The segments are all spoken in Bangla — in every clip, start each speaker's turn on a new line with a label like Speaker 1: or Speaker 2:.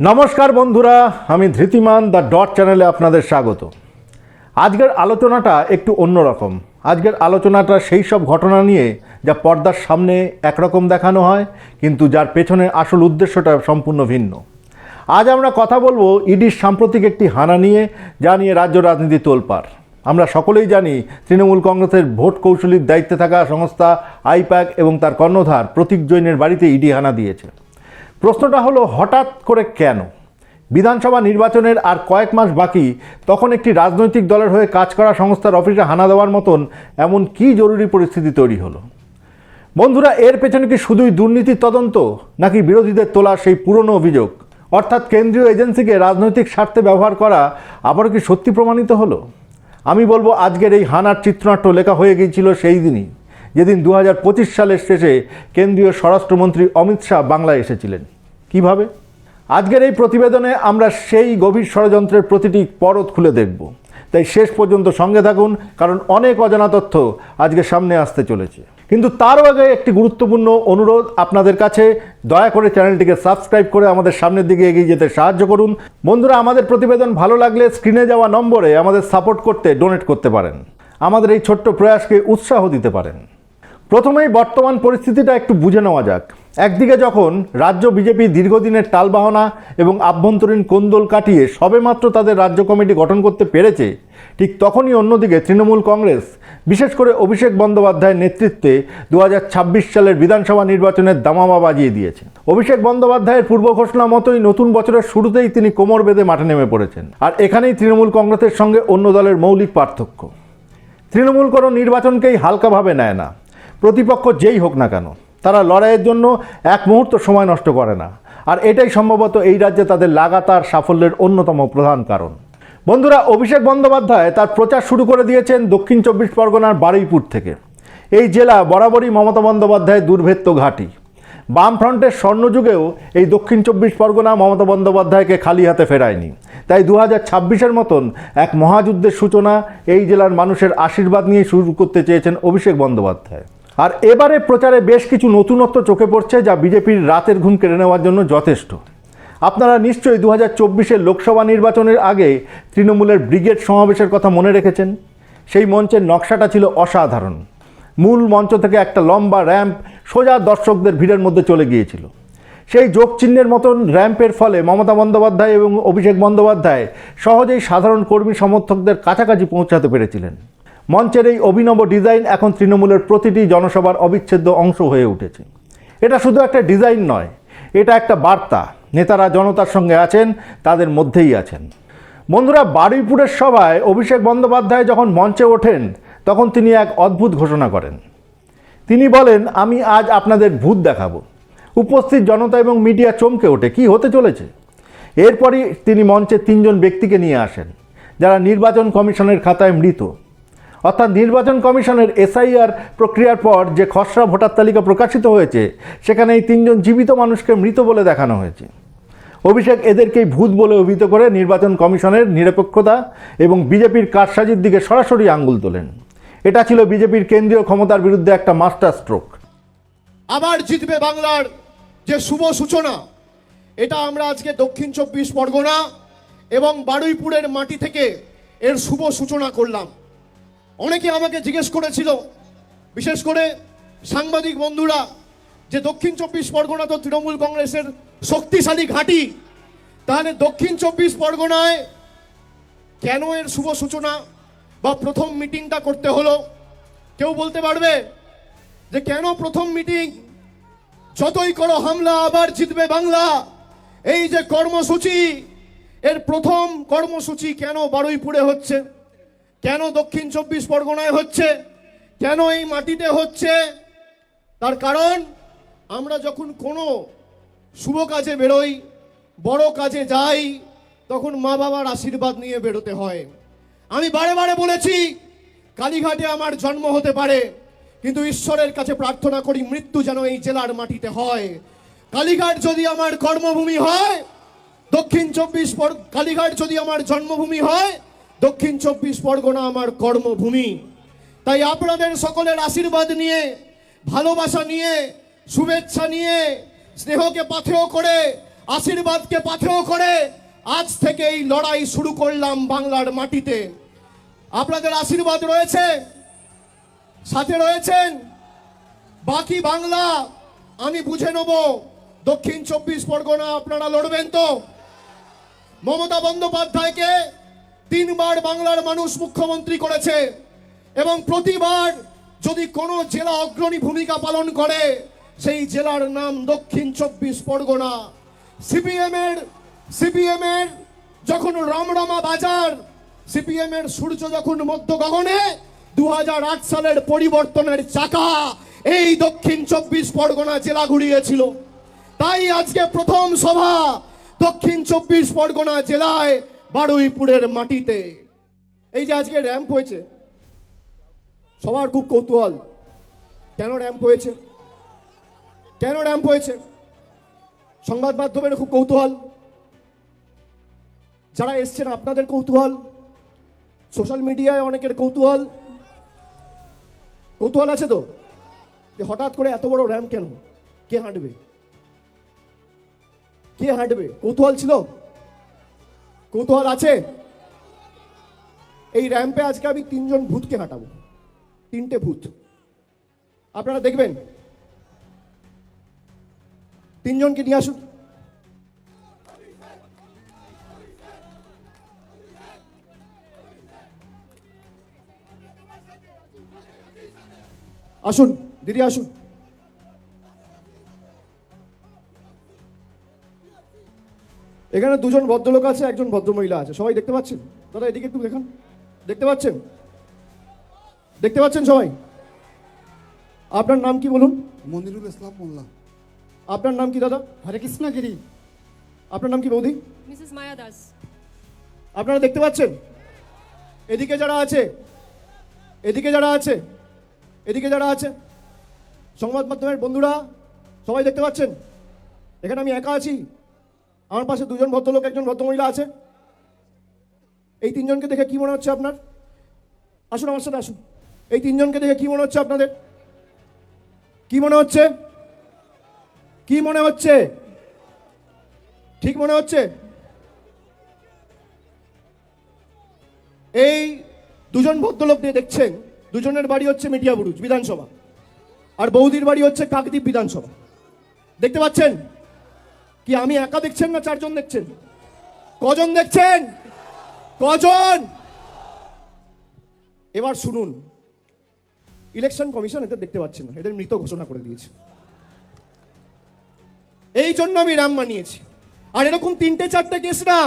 Speaker 1: নমস্কার বন্ধুরা, আমি ধৃতিমান দ্য ডট চ্যানেলে আপনাদের স্বাগত। আজকের আলোচনাটা একটু অন্যরকম। আজকের আলোচনাটা সেই সব ঘটনা নিয়ে যা পর্দার সামনে একরকম দেখানো হয়, কিন্তু যার পেছনে আসল উদ্দেশ্যটা সম্পূর্ণ ভিন্ন। আজ আমরা কথা বলব ইডির সাম্প্রতিক একটি হানা নিয়ে, যা নিয়ে রাজ্য রাজনীতি তোলপাড়। আমরা সকলেই জানি তৃণমূল কংগ্রেসের ভোট কৌশলীর দায়িত্বে থাকা সংস্থা, আইপ্যাক এবং তার কর্ণধার প্রতীক জৈনের বাড়িতে ইডি হানা দিয়েছে। প্রশ্নটা হলো, হঠাৎ করে কেন? বিধানসভা নির্বাচনের আর কয়েক মাস বাকি, তখন একটি রাজনৈতিক দলের হয়ে কাজ করা সংস্থার অফিসে হানা দেওয়ার মতন এমন কী জরুরি পরিস্থিতি তৈরি হলো? বন্ধুরা, এর পেছনে কি শুধুই দুর্নীতির তদন্ত, নাকি বিরোধীদের তোলা সেই পুরনো অভিযোগ? অর্থাৎ কেন্দ্রীয় এজেন্সিকে রাজনৈতিক স্বার্থে ব্যবহার করা আবারও কি সত্যি প্রমাণিত হলো? আমি বলব, আজকের এই হানার চিত্রনাট্য লেখা হয়ে গিয়েছিল সেই দিনই, যেদিন দু হাজার পঁচিশ সালের শেষে কেন্দ্রীয় স্বরাষ্ট্রমন্ত্রী অমিত শাহ বাংলায় এসেছিলেন। কীভাবে? আজকের এই প্রতিবেদনে আমরা সেই গভীর ষড়যন্ত্রের প্রতিটি পরত খুলে দেখব। তাই শেষ পর্যন্ত সঙ্গে থাকুন, কারণ অনেক অজানা তথ্য আজকে সামনে আসতে চলেছে। কিন্তু তারও আগে একটি গুরুত্বপূর্ণ অনুরোধ আপনাদের কাছে। দয়া করে চ্যানেলটিকে সাবস্ক্রাইব করে আমাদের সামনের দিকে এগিয়ে যেতে সাহায্য করুন। বন্ধুরা, আমাদের প্রতিবেদন ভালো লাগলে স্ক্রিনে যাওয়া নম্বরে আমাদের সাপোর্ট করতে, ডোনেট করতে পারেন। আমাদের এই ছোট্ট প্রয়াসকে উৎসাহ দিতে পারেন। প্রথমেই বর্তমান পরিস্থিতিটা একটু বুঝে নেওয়া যাক। একদিকে যখন রাজ্য বিজেপি দীর্ঘদিনের টালবাহনা এবং আভ্যন্তরীণ কোন্দল কাটিয়ে সবেমাত্র তাদের রাজ্য কমিটি গঠন করতে পেরেছে, ঠিক তখনই অন্যদিকে তৃণমূল কংগ্রেস, বিশেষ করে অভিষেক বন্দ্যোপাধ্যায়ের নেতৃত্বে দু হাজার ছাব্বিশ সালের বিধানসভা নির্বাচনের দামামা বাজিয়ে দিয়েছে অভিষেক বন্দ্যোপাধ্যায়ের পূর্ব ঘোষণা মতোই নতুন বছরের শুরুতেই তিনি কোমর বেঁধে মাঠে নেমে পড়েছেন। আর এখানেই তৃণমূল কংগ্রেসের সঙ্গে অন্য দলের মৌলিক পার্থক্য। তৃণমূল কোনো নির্বাচনকেই হালকাভাবে নেয় না। প্রতিপক্ষ যেই হোক না কেন, তারা লড়াইয়ের জন্য এক মুহূর্ত সময় নষ্ট করে না। আর এটাই সম্ভবত এই রাজ্যে তাদের লাগাতার সাফল্যের অন্যতম প্রধান কারণ। বন্ধুরা, অভিষেক বন্দ্যোপাধ্যায় তার প্রচার শুরু করে দিয়েছেন দক্ষিণ চব্বিশ পরগনার বারুইপুর থেকে। এই জেলা বরাবরই মমতা বন্দ্যোপাধ্যায়ের দুর্ভেদ্য ঘাঁটি। বামফ্রন্টের স্বর্ণযুগেও এই দক্ষিণ চব্বিশ পরগনা মমতা বন্দ্যোপাধ্যায়কে খালি হাতে ফেরায়নি। তাই দু হাজার ছাব্বিশের মতন এক মহাযুদ্ধের সূচনা এই জেলার মানুষের আশীর্বাদ নিয়ে শুরু করতে চেয়েছেন অভিষেক বন্দ্যোপাধ্যায়। আর এবারে প্রচারে বেশ কিছু নতুনত্ব চোখে পড়ছে যা বিজেপির রাতের ঘুম কেড়ে নেওয়ার জন্য যথেষ্ট। আপনারা নিশ্চয়ই দু হাজার লোকসভা নির্বাচনের আগে তৃণমূলের ব্রিগেড সমাবেশের কথা মনে রেখেছেন। সেই মঞ্চের নকশাটা ছিল অসাধারণ। মূল মঞ্চ থেকে একটা লম্বা র্যাম্প সোজা দর্শকদের ভিড়ের মধ্যে চলে গিয়েছিল। সেই যোগচিহ্নের মতন র্যাম্পের ফলে মমতা বন্দ্যোপাধ্যায় এবং অভিষেক বন্দ্যোপাধ্যায় সহজেই সাধারণ কর্মী সমর্থকদের কাছাকাছি পৌঁছাতে পেরেছিলেন। মঞ্চের এই অভিনব ডিজাইন এখন তৃণমূলের প্রতিটি জনসভার অবিচ্ছেদ্য অংশ হয়ে উঠেছে। এটা শুধু একটা ডিজাইন নয়, এটা একটা বার্তা। নেতারা জনতার সঙ্গে আছেন, তাদের মধ্যেই আছেন। বন্ধুরা, বারুইপুরের সভায় অভিষেক বন্দ্যোপাধ্যায় যখন মঞ্চে ওঠেন, তখন তিনি এক অদ্ভুত ঘোষণা করেন। তিনি বলেন, আমি আজ আপনাদের ভূত দেখাবো। উপস্থিত জনতা এবং মিডিয়া চমকে ওঠে। কি হতে চলেছে? এরপরই তিনি মঞ্চে তিনজন ব্যক্তিকে নিয়ে আসেন, যারা নির্বাচন কমিশনের খাতায় মৃত। অর্থাৎ নির্বাচন কমিশনের এসআইআর প্রক্রিয়ার পর যে খসড়া ভোটার তালিকা প্রকাশিত হয়েছে সেখানে এই তিনজন জীবিত মানুষকে মৃত বলে দেখানো হয়েছে। অভিষেক এদেরকেই ভূত বলে অভিহিত করে নির্বাচন কমিশনের নিরপেক্ষতা এবং বিজেপির কারসাজির দিকে সরাসরি আঙ্গুল তোলেন। এটা ছিল বিজেপির কেন্দ্রীয় ক্ষমতার বিরুদ্ধে একটা মাস্টার স্ট্রোক।
Speaker 2: আবার জিতবে বাংলার যে শুভ সূচনা, এটা আমরা আজকে দক্ষিণ চব্বিশ পরগনা এবং বারুইপুরের মাটি থেকে এর শুভ সূচনা করলাম। অনেকে আমাকে জিজ্ঞেস করেছিল, বিশেষ করে সাংবাদিক বন্ধুরা, যে দক্ষিণ চব্বিশ পরগনা তো তৃণমূল কংগ্রেসের শক্তিশালী ঘাঁটি, তাহলে দক্ষিণ চব্বিশ পরগনায় কেন এর শুভ সূচনা বা প্রথম মিটিংটা করতে হলো? কেউ বলতে পারবে? যে কেন প্রথম মিটিং? যতই করো হামলা, আবার জিতবে বাংলা। এই যে কর্মসূচি, এর প্রথম কর্মসূচি কেন বারুইপুরে হচ্ছে? কেন দক্ষিণ চব্বিশ পরগনায় হচ্ছে? কেন এই মাটিতে হচ্ছে? তার কারণ, আমরা যখন কোনো শুভ কাজে বেরোই, বড় কাজে যাই, তখন মা বাবার আশীর্বাদ নিয়ে বেরোতে হয়। আমি বারে বারে বলেছি, কালীঘাটে আমার জন্ম হতে পারে, কিন্তু ঈশ্বরের কাছে প্রার্থনা করি মৃত্যু যেন এই জেলার মাটিতে হয়। কালীঘাট যদি আমার কর্মভূমি হয়, দক্ষিণ চব্বিশ পর কালীঘাট যদি আমার জন্মভূমি হয় দক্ষিণ চব্বিশ পরগনা আমার কর্মভূমি। তাই আপনাদের সকলের আশীর্বাদ নিয়ে, ভালোবাসা নিয়ে, শুভেচ্ছা নিয়ে, স্নেহকে পাথেয় করে, আশীর্বাদকে পাথেয় করে আজ থেকে এই লড়াই শুরু করলাম বাংলার মাটিতে। আপনাদের আশীর্বাদ রয়েছে, সাথে রয়েছেন, বাকি বাংলা আমি বুঝে নেব, দক্ষিণ চব্বিশ পরগনা আপনারা লড়বেন তো? মমতা বন্দ্যোপাধ্যায়কে তিনবার বাংলার মানুষ মুখ্যমন্ত্রী করেছে এবং প্রতিবার যদি কোনো জেলা অগ্রণী ভূমিকা পালন করে, সেই জেলার নাম দক্ষিণ চব্বিশ পরগনা। সিপিএম এর সিপিএম এর যখন রমরমা বাজার, সিপিএম এর সূর্য যখন মধ্য গগনে দু হাজার আট সালের পরিবর্তনের চাকা এই দক্ষিণ চব্বিশ পরগনা জেলা ঘুরিয়েছিল। তাই আজকে প্রথম সভা দক্ষিণ চব্বিশ পরগনা জেলায় বারুইপুরের মাটিতে। এই যে আজকে র্যাম্প হয়েছে, সবার খুব কৌতূহল। কেন র্যাম্প হয়েছে? কেন র্যাম্প হয়েছে? সংবাদ মাধ্যমের খুব কৌতূহল। যারা এসছেন, আপনাদের কৌতূহল। সোশ্যাল মিডিয়ায় অনেকের কৌতূহল। কৌতূহল আছে তো? যে হঠাৎ করে এত বড় র্যাম্প কেন? কে হাঁটবে? কে হাঁটবে? কৌতূহল ছিল? কৌতূহল আছে? এই র্যাম্পে আজকে আমি তিনজন ভূতকে হাঁটাবো। তিনটে ভূত। আপনারা দেখবেন। তিনজনকে নিয়ে আসুন। আসুন, দিদি আসুন। এখানে দুজন ভদ্রলোক আছে একজন ভদ্রমহিলা আছে। সবাই দেখতে পাচ্ছেন? দাদা এদিকে একটু দেখান। দেখতে পাচ্ছেন? দেখতে পাচ্ছেন সবাই? আপনার নাম কি বলুন?
Speaker 3: মনিরুল ইসলাম মোল্লা।
Speaker 2: আপনার নাম কি দাদা?
Speaker 3: হরে কৃষ্ণ গিরি।
Speaker 2: আপনার নাম কি বৌদি?
Speaker 4: মিসেস মায়া দাস।
Speaker 2: আপনারা দেখতে পাচ্ছেন? এদিকে যারা আছে এদিকে যারা আছে এদিকে যারা আছে সংবাদ মাধ্যমের বন্ধুরা সবাই দেখতে পাচ্ছেন? এখানে আমি একা আছি। আমার পাশে দুজন ভদ্রলোক, একজন ভদ্রমহিলা আছে। এই তিনজনকে দেখে কি মনে হচ্ছে আপনার? আসুন আমার সাথে আসুন। এই তিনজনকে দেখে কি মনে হচ্ছে আপনাদের? কি মনে হচ্ছে? কি মনে হচ্ছে? ঠিক মনে হচ্ছে? এই দুজন ভদ্রলোক দিয়ে দেখছেন, দুজনের বাড়ি হচ্ছে মিডিয়া বুরুজ বিধানসভা। আর বৌদির বাড়ি হচ্ছে কাকদ্বীপ বিধানসভা। দেখতে পাচ্ছেন? কি আমি একা দেখছেন না চারজন দেখছেন? কজন দেখছেন? কজন? এবার শুনুন। ইলেকশন কমিশন এদের দেখতে পাচ্ছেন না, এদের মৃত ঘোষণা করে দিয়েছে। এই জন্য আমি রাম মানিয়েছি। আর এরকম তিনটে চারটে কেস না,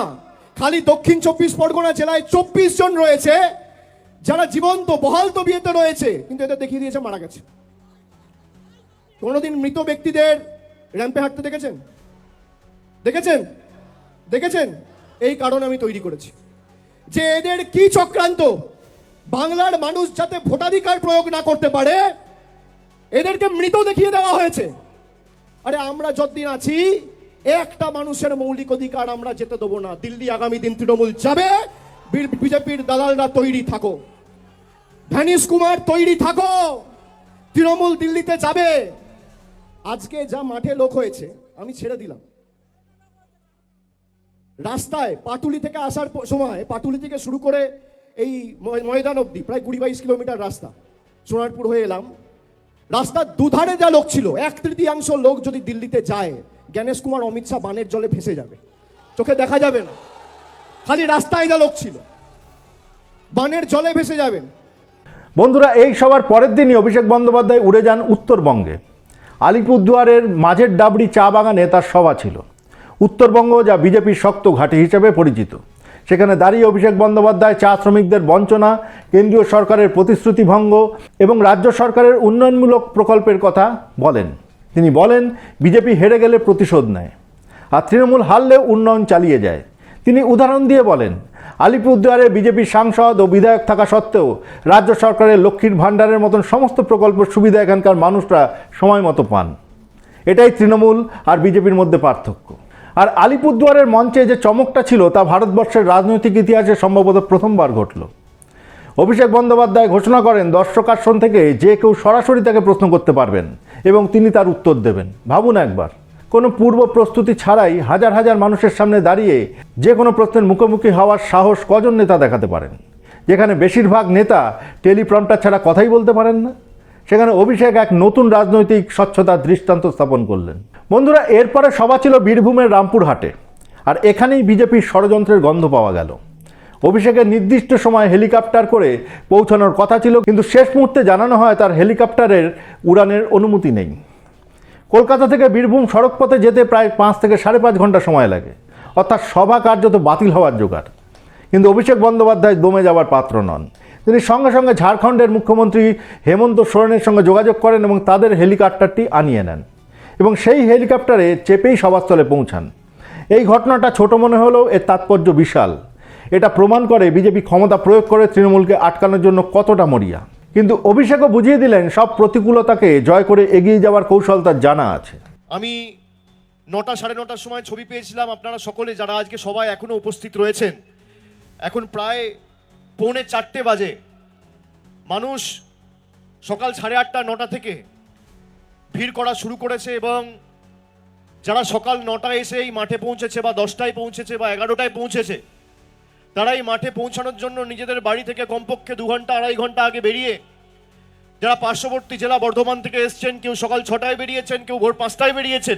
Speaker 2: খালি দক্ষিণ চব্বিশ পরগনা জেলায় চব্বিশ জন রয়েছে, যারা জীবন্ত, বহাল তো বিয়েতে রয়েছে, কিন্তু এদের দেখিয়ে দিয়েছে মারা গেছে। কোনোদিন মৃত ব্যক্তিদের র্যাম্পে হাঁটতে দেখেছেন? দেখেছেন? দেখেছেন? এই কারণ আমি তৈরি করেছি। যে এদের কি চক্রান্ত? বাংলার মানুষ যাতে ভোটাধিকার প্রয়োগ না করতে পারে, এদেরকে মৃত দেখিয়ে দেওয়া হয়েছে। আরে আমরা যতদিন আছি, একটা মানুষের মৌলিক অধিকার আমরা যেতে দেবো না। দিল্লি আগামী দিন তৃণমূল যাবে বিজেপির দালালরা তৈরি থাকো। ধ্যানিশ কুমার তৈরি থাকো। তৃণমূল দিল্লিতে যাবে। আজকে যা মাঠে লোক হয়েছে, আমি ছেড়ে দিলাম। রাস্তায় পাটুলি থেকে আসার সময়, পাটুলি থেকে শুরু করে এই ময়- ময়দান অবধি, প্রায় কুড়ি বাইশ কিলোমিটার রাস্তা, সোনারপুর হয়ে এলাম। রাস্তার দুধারে যা লোক ছিল, এক তৃতীয়াংশ লোক যদি দিল্লিতে যায়, জ্ঞানেশ কুমার, অমিত শাহ বানের জলে ভেসে যাবে। চোখে দেখা যাবে না। খালি রাস্তায় যা লোক ছিল, বানের জলে ভেসে যাবেন।
Speaker 1: বন্ধুরা, এই সবার পরের দিনই অভিষেক বন্দ্যোপাধ্যায় উড়ে যান উত্তরবঙ্গে। আলিপুরদুয়ারের মাঝের ডাবরি চা বাগানে তার সভা ছিল। উত্তরবঙ্গ যা বিজেপির শক্ত ঘাঁটি হিসেবে পরিচিত। সেখানে দাঁড়িয়ে অভিষেক বন্দ্যোপাধ্যায় চা শ্রমিকদের বঞ্চনা, কেন্দ্রীয় সরকারের প্রতিশ্রুতি ভঙ্গ এবং রাজ্য সরকারের উন্নয়নমূলক প্রকল্পের কথা বলেন। তিনি বলেন, বিজেপি হেরে গেলে প্রতিশোধ নেয়, আর তৃণমূল হারলেও উন্নয়ন চালিয়ে যায়। তিনি উদাহরণ দিয়ে বলেন, আলিপুরদুয়ারে বিজেপির সাংসদ ও বিধায়ক থাকা সত্ত্বেও রাজ্য সরকারের লক্ষ্মীর ভাণ্ডারের মতন সমস্ত প্রকল্পের সুবিধা এখানকার মানুষরা সময় মতো পান। এটাই তৃণমূল আর বিজেপির মধ্যে পার্থক্য। আর আলিপুরদুয়ারের মঞ্চে যে চমকটা ছিল তা ভারতবর্ষের রাজনৈতিক ইতিহাসে সম্ভবত প্রথমবার ঘটল। অভিষেক বন্দ্যোপাধ্যায় ঘোষণা করেন দর্শক আসন থেকে যে কেউ সরাসরি তাকে প্রশ্ন করতে পারবেন এবং তিনি তার উত্তর দেবেন। ভাবুন একবার, কোনো পূর্ব প্রস্তুতি ছাড়াই হাজার হাজার মানুষের সামনে দাঁড়িয়ে যে কোনো প্রশ্নের মুখোমুখি হওয়ার সাহস কজন নেতা দেখাতে পারেন? যেখানে বেশিরভাগ নেতা টেলিপ্রম্পটার ছাড়া কথাই বলতে পারেন না? সেখানে অভিষেক এক নতুন রাজনৈতিক স্বচ্ছতার দৃষ্টান্ত স্থাপন করলেন। বন্ধুরা, এরপরে সভা ছিল বীরভূমের রামপুরহাটে, আর এখানেই বিজেপির ষড়যন্ত্রের গন্ধ পাওয়া গেল। অভিষেকের নির্দিষ্ট সময় হেলিকপ্টার করে পৌঁছানোর কথা ছিল, কিন্তু শেষ মুহূর্তে জানানো হয় তার হেলিকপ্টারের উড়ানের অনুমতি নেই। কলকাতা থেকে বীরভূম সড়কপথে যেতে প্রায় পাঁচ থেকে সাড়ে পাঁচ ঘণ্টা সময় লাগে, অর্থাৎ সভা কার্যত বাতিল হওয়ার জোগাড়। কিন্তু অভিষেক বন্দ্যোপাধ্যায় দমে যাওয়ার পাত্র নন। তিনি সঙ্গে সঙ্গে ঝাড়খণ্ডের মুখ্যমন্ত্রী হেমন্ত সোরেনের সঙ্গে যোগাযোগ করেন এবং তাদের হেলিকপ্টারটি আনিয়ে নেন। এবং সেই হেলিকপ্টারে চেপেই সভাস্থলে পৌঁছান। এই ঘটনাটা ছোট মনে হলেও এর তাৎপর্য বিশাল। এটা প্রমাণ করে বিজেপি ক্ষমতা প্রয়োগ করে তৃণমূলকে আটকানোর জন্য কতটা মরিয়া। কিন্তু অভিষেকও বুঝিয়ে দিলেন, সব প্রতিকূলতাকে জয় করে এগিয়ে যাওয়ার কৌশল তার জানা আছে।
Speaker 2: আমি নটা সাড়ে নটার সময় ছবি পেয়েছিলাম, আপনারা সকলে যারা আজকে সবাই এখনও উপস্থিত রয়েছেন। এখন প্রায় পৌনে চারটে বাজে। মানুষ সকাল সাড়ে আটটা, নটা থেকে ভিড় করা শুরু করেছে এবং যারা সকাল নটায় এসে এই মাঠে পৌঁছেছে বা দশটায় পৌঁছেছে বা এগারোটায় পৌঁছেছে, তারা এই মাঠে পৌঁছানোর জন্য নিজেদের বাড়ি থেকে কমপক্ষে দু ঘণ্টা, আড়াই ঘণ্টা আগে বেরিয়ে যারা পার্শ্ববর্তী জেলা বর্ধমান থেকে এসছেন, কেউ সকাল ছটায় বেরিয়েছেন, কেউ ভোর পাঁচটায় বেরিয়েছেন,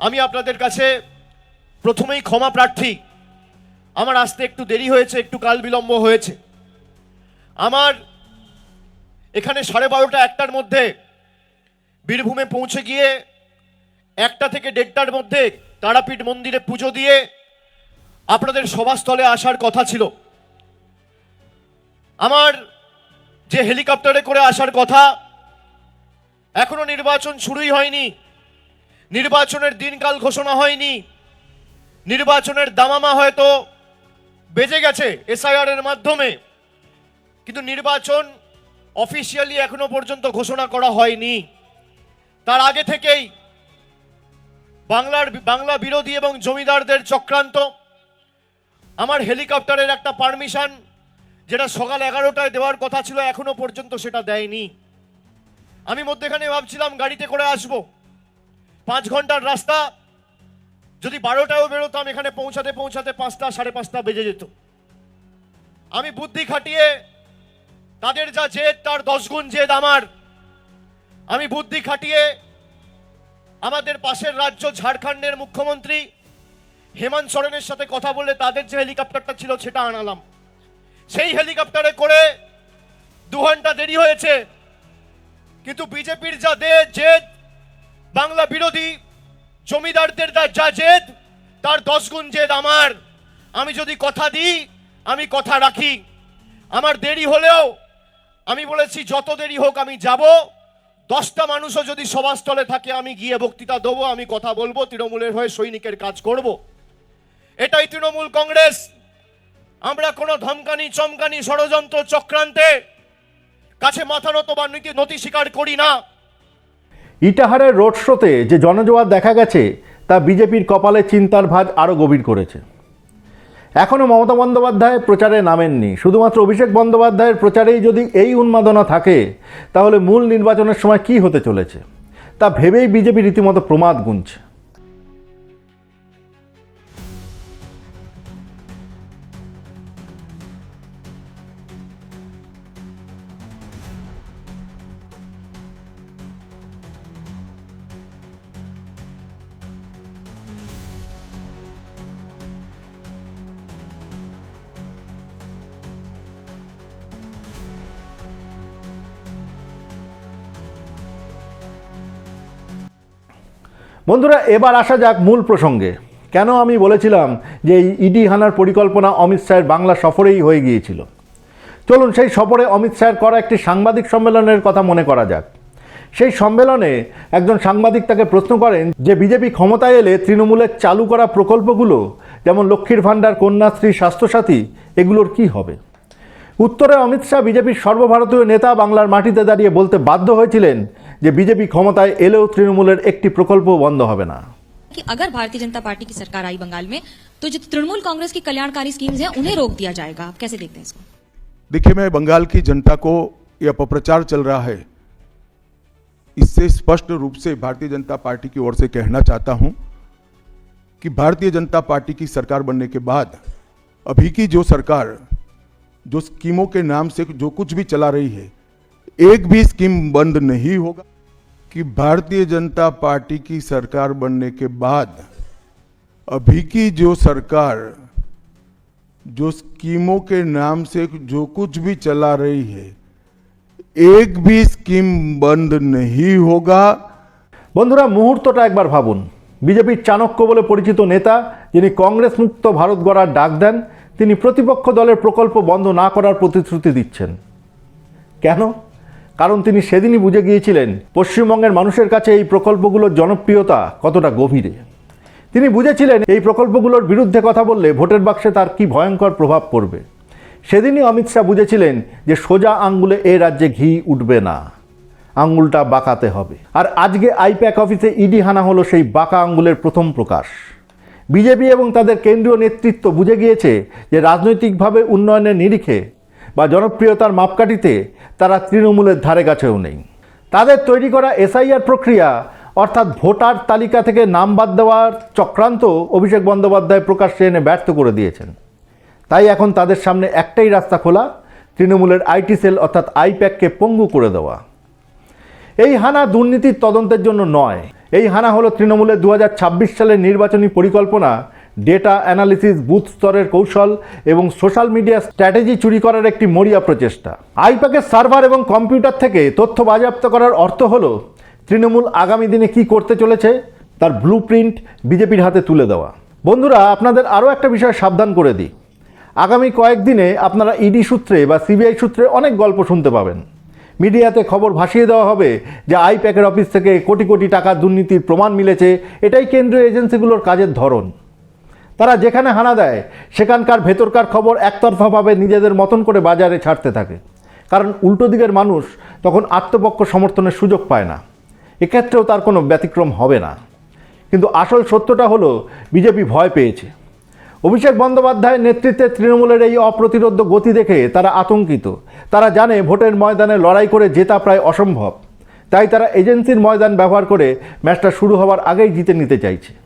Speaker 2: আমি আপনাদের কাছে প্রথমেই ক্ষমা প্রার্থী। আমার আসতে একটু দেরি হয়েছে, একটু কাল বিলম্ব হয়েছে। আমার এখানে সাড়ে বারোটা, একটার মধ্যে বীরভূমে পৌঁছে গিয়ে একটা থেকে দেড়টার মধ্যে তারাপীঠ মন্দিরে পুজো দিয়ে আপনাদের সভাস্থলে আসার কথা ছিল। আমার যে হেলিকপ্টারে করে আসার কথা, এখনও নির্বাচন শুরুই হয়নি। নির্বাচনের দিনকাল ঘোষণা হয়নি। নির্বাচনের দামামা হয়তো বেজে গেছে এসআইআর এর মাধ্যমে। কিন্তু নির্বাচন অফিসিয়ালি এখনও পর্যন্ত ঘোষণা করা হয়নি। তার আগে থেকেই বাংলার বাংলা বিরোধী এবং জমিদারদের চক্রান্ত। আমার হেলিকপ্টারের একটা পারমিশন, যেটা সকাল এগারোটায় দেওয়ার কথা ছিল, এখনও পর্যন্ত সেটা দেয়নি। আমি মধ্যেখানে ভাবছিলাম গাড়িতে করে আসব। পাঁচ ঘণ্টার রাস্তা, যদি বারোটায়ও বেরোতাম, এখানে পৌঁছাতে পৌঁছাতে পাঁচটা, সাড়ে পাঁচটা বেজে যেত। আমি বুদ্ধি খাটিয়ে, তাদের যা জেদ, তার দশ গুণ জেদ আমার। আমি বুদ্ধি খাটিয়ে আমাদের পাশের রাজ্য ঝাড়খণ্ডের মুখ্যমন্ত্রী হেমন্ত সরেনের সাথে কথা বলে তাদের যে হেলিকপ্টারটা ছিল সেটা আনালাম। সেই হেলিকপ্টারে করে দু ঘণ্টা দেরি হয়েছে, কিন্তু বিজেপির যা দে, জেদ, বাংলা বিরোধী জমিদারদের যা- জেদ, তার দশ গুণ জেদ আমার। আমি যদি কথা দিই, আমি কথা রাখি। আমার দেরি হলেও আমি বলেছি, যত দেরি হোক আমি যাব। দশটা মানুষও যদি সভাস্থলে থাকে, আমি গিয়ে বক্তৃতা দেবো, আমি কথা বলব, তৃণমূলের হয়ে সৈনিকের কাজ করব। এটাই তৃণমূল কংগ্রেস। আমরা কোনো ধমকানি, চমকানি ষড়যন্ত্র চক্রান্তে কাছে মাথা নত বা নীতি নতি স্বীকার করি না।
Speaker 1: ইটাহারের রোড শোতে যে জনজোয়ার দেখা গেছে, তা বিজেপির কপালে চিন্তার ভাঁজ আরও গভীর করেছে। এখনও মমতা বন্দ্যোপাধ্যায় প্রচারে নামেননি। শুধুমাত্র অভিষেক বন্দ্যোপাধ্যায়ের প্রচারেই যদি এই উন্মাদনা থাকে, তাহলে মূল নির্বাচনের সময় কি হতে চলেছে? তা ভেবেই বিজেপি রীতিমতো প্রমাদ গুনছে। বন্ধুরা, এবার আসা যাক মূল প্রসঙ্গে। কেন আমি বলেছিলাম যে এই ইডি হানার পরিকল্পনা অমিত শাহের বাংলা সফরেই হয়ে গিয়েছিল? চলুন, সেই সফরে অমিত শাহের করা একটি সাংবাদিক সম্মেলনের কথা মনে করা যাক। সেই সম্মেলনে একজন সাংবাদিক তাকে প্রশ্ন করেন যে বিজেপি ক্ষমতায় এলে তৃণমূলের চালু করা প্রকল্পগুলো, যেমন লক্ষ্মীর ভাণ্ডার, কন্যাশ্রী, স্বাস্থ্যসাথী, এগুলোর কি হবে? উত্তরে অমিত শাহ বিজেপির সর্বভারতীয় নেতা বাংলার মাটিতে দাঁড়িয়ে বলতে বাধ্য হয়েছিলেন যে বিজেপি ক্ষমতায় এলেও তৃণমূলের একটি প্রকল্প বন্ধ হবে না
Speaker 4: कि अगर भारतीय जनता पार्टी की सरकार आई बंगाल में तो जो तृणमूल कांग्रेस की कल्याणकारी स्कीम्स हैं उन्हें रोक दिया जाएगा आप कैसे देखते हैं इसको
Speaker 5: देखिए मैं बंगाल की जनता को यह अपप्रचार चल रहा है इससे स्पष्ट रूप से भारतीय जनता पार्टी की ओर से कहना चाहता हूं कि भारतीय जनता पार्टी की सरकार बनने के बाद अभी की जो सरकार जो स्कीमों के नाम से जो कुछ भी चला रही है एक भी स्कीम बंद नहीं होगा कि भारतीय जनता पार्टी की सरकार बनने के बाद अभी की जो सरकार जो स्कीमों के नाम से जो कुछ भी चला रही है एक भी स्कीम बंद नहीं होगा
Speaker 1: বন্ধুরা মুহূর্তটা একবার ভাবুন বিজেপির চাণক্য বলে পরিচিত নেতা যিনি কংগ্রেস মুক্ত ভারত গড়ার ডাক দেন তিনি প্রতিপক্ষ দলের প্রকল্প বন্ধ না করার প্রতিশ্রুতি দিচ্ছেন কেন কারণ তিনি সেদিনই বুঝে গিয়েছিলেন পশ্চিমবঙ্গের মানুষের কাছে এই প্রকল্পগুলোর জনপ্রিয়তা কতটা গভীরে। তিনি বুঝেছিলেন এই প্রকল্পগুলোর বিরুদ্ধে কথা বললে ভোটের বাক্সে তার কি ভয়ঙ্কর প্রভাব পড়বে। সেদিনই অমিত শাহ বুঝেছিলেন যে সোজা আঙ্গুলে এ রাজ্যে ঘি উঠবে না। আঙ্গুলটা বাঁকাতে হবে। আর আজকে আইপ্যাক অফিসে ইডি হানা হলো সেই বাঁকা আঙ্গুলের প্রথম প্রকাশ। বিজেপি এবং তাদের কেন্দ্রীয় নেতৃত্ব বুঝে গিয়েছে যে রাজনৈতিকভাবে উন্নয়নের নিরিখে বা জনপ্রিয়তার মাপকাঠিতে তারা তৃণমূলের ধারে কাছেও নেই। তাদের তৈরি করা এসআইআর প্রক্রিয়া, অর্থাৎ ভোটার তালিকা থেকে নাম বাদ দেওয়ার চক্রান্ত অভিষেক বন্দ্যোপাধ্যায় প্রকাশ্যে এনে ব্যর্থ করে দিয়েছেন। তাই এখন তাদের সামনে একটাই রাস্তা খোলা, তৃণমূলের আইটি সেল অর্থাৎ আইপ্যাককে পঙ্গু করে দেওয়া। এই হানা দুর্নীতির তদন্তের জন্য নয়। এই হানা হলো তৃণমূলের দু হাজার ছাব্বিশ সালের নির্বাচনী পরিকল্পনা ডেটা অ্যানালিসিস বুথ স্তরের কৌশল এবং সোশ্যাল মিডিয়া স্ট্র্যাটেজি চুরি করার একটি মরিয়া প্রচেষ্টা। আইপ্যাকের সার্ভার এবং কম্পিউটার থেকে তথ্য বাজেয়াপ্ত করার অর্থ হলো, তৃণমূল আগামী দিনে কি করতে চলেছে তার ব্লু প্রিন্ট বিজেপির হাতে তুলে দেওয়া। বন্ধুরা, আপনাদের আরও একটা বিষয় সাবধান করে দিই। আগামী কয়েকদিনে আপনারা ইডি সূত্রে বা সিবিআই সূত্রে অনেক গল্প শুনতে পাবেন। মিডিয়াতে খবর ভাসিয়ে দেওয়া হবে যে আইপ্যাকের অফিস থেকে কোটি কোটি টাকা দুর্নীতির প্রমাণ মিলেছে। এটাই কেন্দ্রীয় এজেন্সিগুলোর কাজের ধরন। তারা যেখানে হানা দেয়, সেখানকার ভেতরকার খবর একতরফাভাবে নিজেদের মতন করে বাজারে ছাড়তে থাকে। কারণ উল্টো দিকের মানুষ তখন আত্মপক্ষ সমর্থনের সুযোগ পায় না। এক্ষেত্রেও তার কোনো ব্যতিক্রম হবে না। কিন্তু আসল সত্যটা হলো, বিজেপি ভয় পেয়েছে। অভিষেক বন্দ্যোপাধ্যায়ের নেতৃত্বে তৃণমূলের এই অপ্রতিরোধ গতি দেখে তারা আতঙ্কিত। তারা জানে ভোটের ময়দানে লড়াই করে জেতা প্রায় অসম্ভব। তাই তারা এজেন্সির ময়দান ব্যবহার করে ম্যাচটা শুরু হওয়ার আগেই জিতে নিতে চাইছে।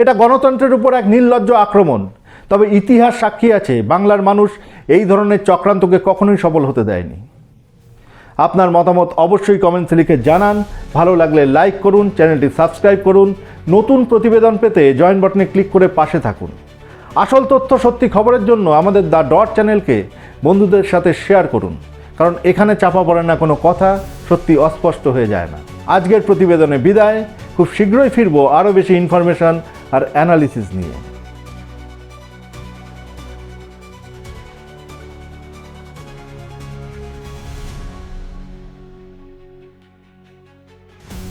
Speaker 1: এটা গণতন্ত্রের উপর এক নির্লজ্জ আক্রমণ। তবে ইতিহাস সাক্ষী আছে, বাংলার মানুষ এই ধরনের চক্রান্তকে কখনোই সফল হতে দেয়নি। আপনার মতামত অবশ্যই কমেন্টসে লিখে জানান। ভালো লাগলে লাইক করুন, চ্যানেলটি সাবস্ক্রাইব করুন। নতুন প্রতিবেদন পেতে জয়েন বাটনে ক্লিক করে পাশে থাকুন। আসল তথ্য সত্যি খবরের জন্য আমাদের দ্য ডট চ্যানেলকে বন্ধুদের সাথে শেয়ার করুন। কারণ এখানে চাপা পড়ে না কোনো কথা সত্যি অস্পষ্ট হয়ে যায় না। আজকের প্রতিবেদনে বিদায়। খুব শীঘ্রই ফিরবো, আরও বেশি ইনফরমেশন আর অ্যানালিসিস নিয়ে।